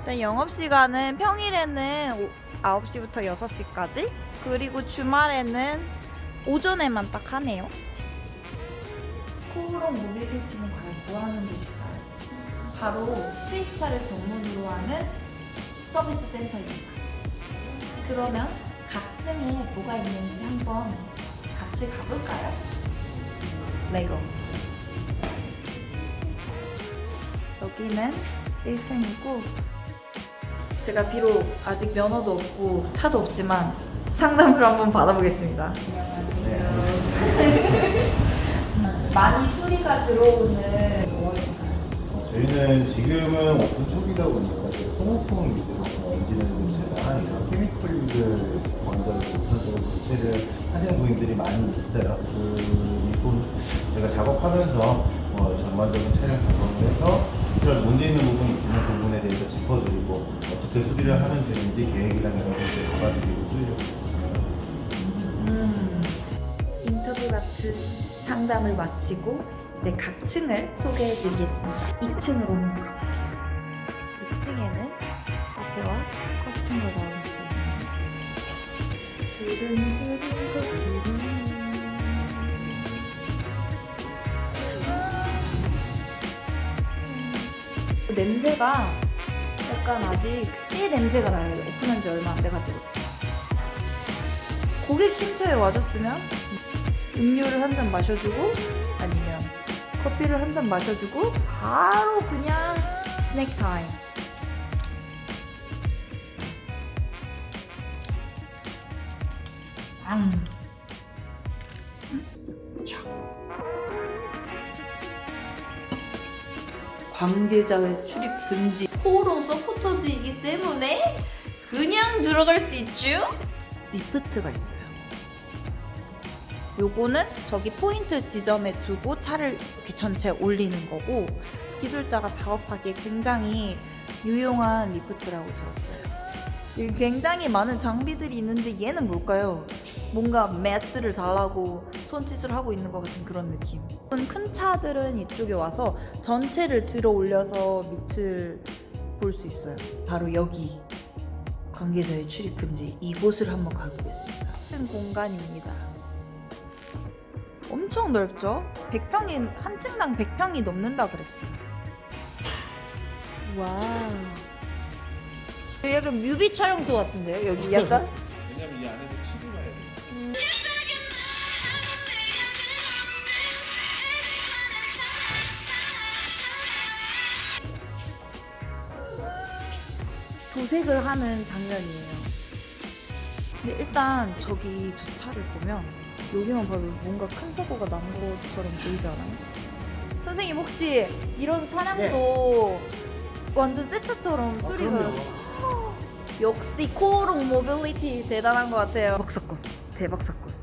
일단 영업시간은 평일에는 오- 9시부터 6시까지 그리고 주말에는 오전에만 딱 하네요. 코오롱 모빌리티는 과연 뭐 하는 곳일까요? 바로 수입차를 전문으로 하는 서비스 센터입니다. 그러면 각 층에 뭐가 있는지 한번 같이 가볼까요? 레고. 여기는 1층이고 제가 비록 아직 면허도 없고 차도 없지만 상담을 한번 받아보겠습니다. 많이 수리가 들어오는 저희는 지금은 오픈 초기다 보니까 좀 소모품 위주로 엔진을 교체나 이런 케미컬들 먼저 우선적으로 교체를 하시는 고객들이 많이 있어요. 그 이분 제가 작업하면서 어, 전반적인 차량 점검을 해서 필요한 문제 있는 부분이 있으면 그 부분에 대해서 어떻게 수리를 하면 되는지 계획이랑 이런 것들 도와드리고 수리를 했습니다. 음, 인터뷰 같은 상담을 마치고 이제 각 층을 소개해 드리겠습니다. 2층으로 한번 가볼게요. 2층에는 앞에와 커스텀으로 나오는 게 있네요. 두둔두둔 커스텀. 그 냄새가 약간 아직 새 냄새가 나요. 오픈한 지 얼마 안 돼가지고. 고객 쉼터에 와줬으면 음료를 한 잔 마셔주고 아니면 커피를 한 잔 마셔주고 바로 그냥 스낵 타임. 앙. 관계자의 출입 금지 포로 서포터즈이기 때문에 그냥 들어갈 수 있죠? 리프트가 있어요. 요거는 저기 포인트 지점에 두고 차를 전체 올리는 거고 기술자가 작업하기에 굉장히 유용한 리프트라고 들었어요. 여기 굉장히 많은 장비들이 있는데 얘는 뭘까요? 뭔가 매스를 달라고 손짓을 하고 있는 것 같은 그런 느낌. 큰 차들은 이쪽에 와서 전체를 들어 올려서 밑을 볼 수 있어요. 바로 여기 관계자의 출입 금지 이곳을 한번 가보겠습니다. 큰 공간입니다. 엄청 넓죠? 100평이 한 층당 100평이 넘는다 그랬어요. 와우. 여기 약간 뮤비 촬영소 같은데요? 여기 약간 왜냐면 이 안에서 치즈가 해야 돼. 도색을 하는 장면이에요. 근데 일단 저기 저 차를 보면 여기만 봐도 뭔가 큰 사고가 난 것처럼 보이지 않아요? 선생님 혹시 이런 차량도 완전 새 차처럼 수리가 역시 코오롱 모빌리티 대단한 것 같아요. 대박 사건, 대박 사건.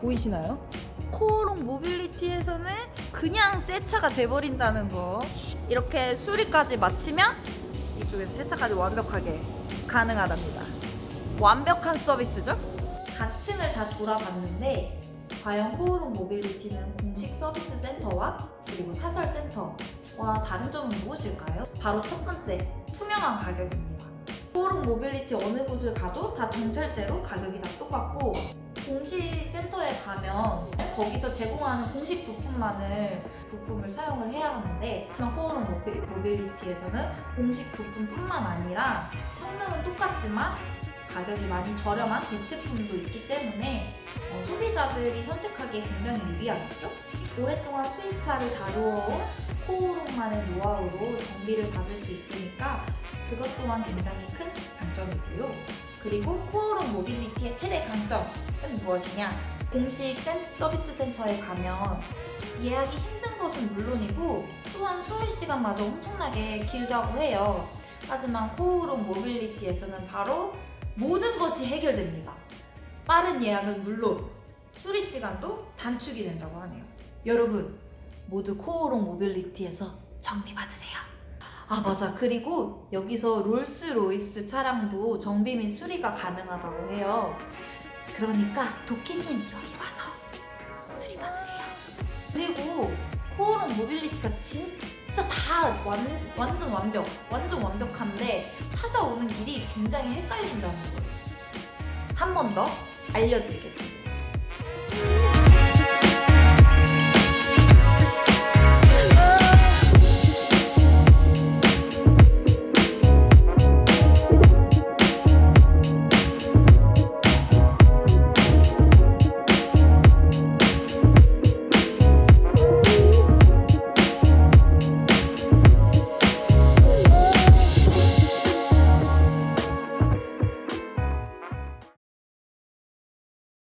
보이시나요? 코오롱 모빌리티에서는 그냥 새 차가 돼버린다는 거. 이렇게 수리까지 마치면 이 쪽에서 세차까지 완벽하게 가능하답니다. 완벽한 서비스죠? 각 층을 다 돌아봤는데 과연 코오롱 모빌리티는 공식 서비스 센터와 그리고 사설 센터와 다른 점은 무엇일까요? 바로 첫 번째, 투명한 가격입니다. 코오롱 모빌리티 어느 곳을 가도 다 정찰제로 가격이 다 똑같고 공식 센터에 가면 거기서 제공하는 공식 부품만을 부품을 사용을 해야 하는데 코오롱 모빌- 모빌리티에서는 공식 부품뿐만 아니라 성능은 똑같지만 가격이 많이 저렴한 대체품도 있기 때문에 어, 소비자들이 선택하기에 굉장히 유리하겠죠? 오랫동안 수입차를 다루어온 코오롱만의 노하우로 정비를 받을 수 있으니까 그것 또한 굉장히 큰 장점이고요. 그리고 코오롱 모빌리티의 최대 강점은 무엇이냐? 공식 센- 서비스 센터에 가면 예약이 힘든 것은 물론이고 또한 수리 시간마저 엄청나게 길다고 해요. 하지만 코오롱 모빌리티에서는 바로 모든 것이 해결됩니다. 빠른 예약은 물론 수리 시간도 단축이 된다고 하네요. 여러분 모두 코오롱 모빌리티에서 정비 받으세요. 아 맞아 그리고 여기서 롤스로이스 차량도 정비 및 수리가 가능하다고 해요. 그러니까 도끼님 여기 와서 수리 받으세요. 그리고 코오롱 모빌리티가 진짜 다 완, 완전 완벽, 완전 완벽한데 찾아오는 길이 굉장히 헷갈린다는 거예요. 한 번 더 알려드리겠습니다.